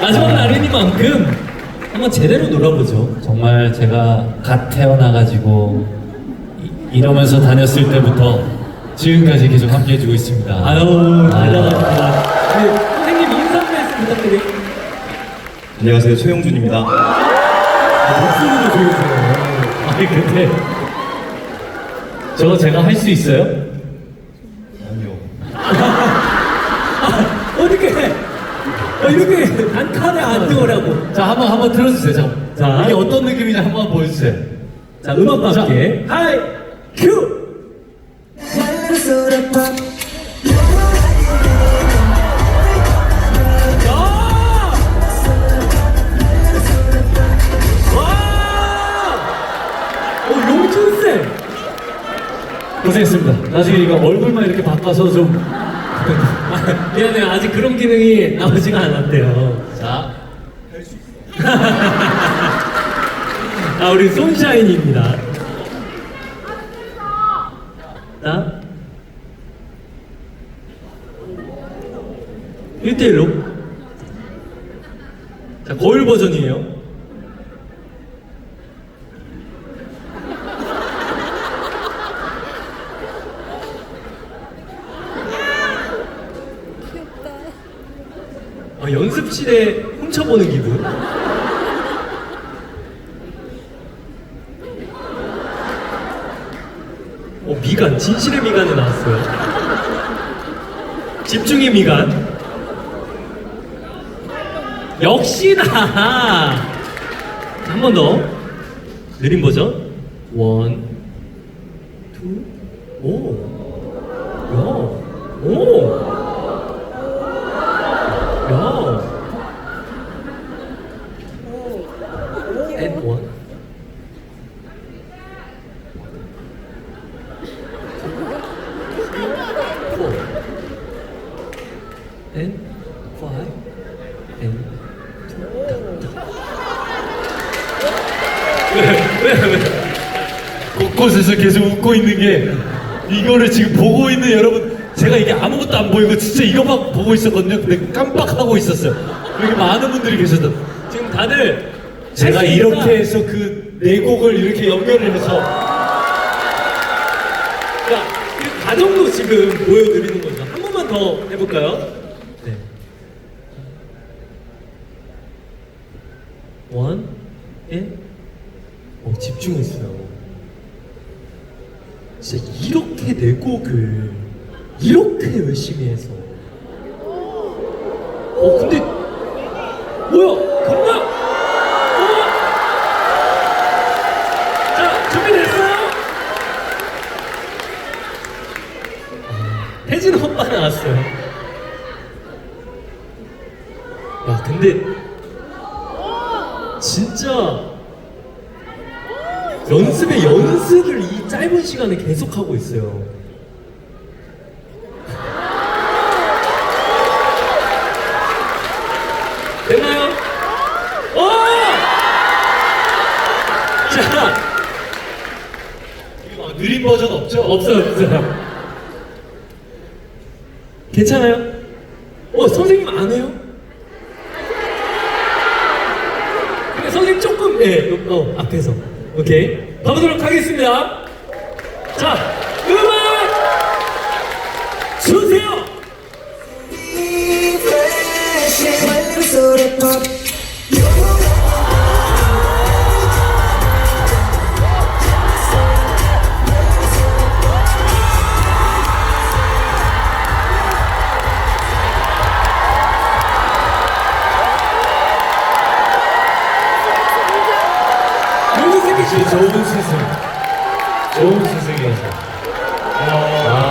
마지막 날이니만큼 한번 제대로 놀아보죠. 정말 제가 갓 태어나가지고 이- 이러면서 다녔을 때부터 지금까지 계속 함께 해주고 있습니다. 아유 대단합니다. 네, 선생님 인사 한 말씀 부탁드려요. 안녕하세요 최용준입니다. 목소리도 좋으세요. 아니 근데 저거 제가 할 수 있어요? 어떻게 어, 이렇게 단칸에 앉으라고. 자 한번 한번 들어주세요. 잠깐. 자. 이게 어떤 느낌인지 한번 보여주세요. 자 음악과 자. 함께 하이 큐. 야! 와! 오 용준 쌤. 고생했습니다. 나중에 이거 얼굴만 이렇게 바꿔서 좀. 아, 미안해요 아직 그런 기능이 나오지가 않았대요. 자. 아 우리 손샤인입니다. 자 1대1로 자 거울 버전이에요. 아, 연습실에 훔쳐보는 기분. 어, 미간, 진실의 미간이 나왔어요. 집중의 미간. 역시나! 한 번 더. 느린 버전. 원, 투, 오. 야, 오. 야. And one. four, and five, and 곳곳에서 계속 웃고 있는 게 이거를 지금 보고 있는 여러분 제가 이게 아무것도 안 보이고 진짜 이거만 보고 있었거든요. 근데 깜빡하고 있었어요. 여기 많은 분들이 계셔서 지금 다들 제가 이렇게. 해서 그 네 곡을 이렇게 연결을 해서 자, 그 과정도 지금 보여드리는 거죠. 한 번만 더 해볼까요? 네. 원, 앤, 어, 집중했어요. 진짜 이렇게 내 곡을 이렇게 열심히 해서. 어, 근데, 뭐야, 건강! 어? 자, 준비됐어요? 혜진 오빠 나왔어요. 야, 근데 진짜 연습에 연습을 이 짧은 시간에 계속 하고 있어요. 됐나요? 오! 자, 어, 느린 버전 없죠? 없어요, 없어요. 괜찮아요? 어, 선생님 안 해요? 근데 선생님 조금, 예, 어, 어, 앞에서. 오케이. 가보도록 하겠습니다. 자, 음악 주세요! 좋은 스승. 좋은 스승이었어요. 어... 아.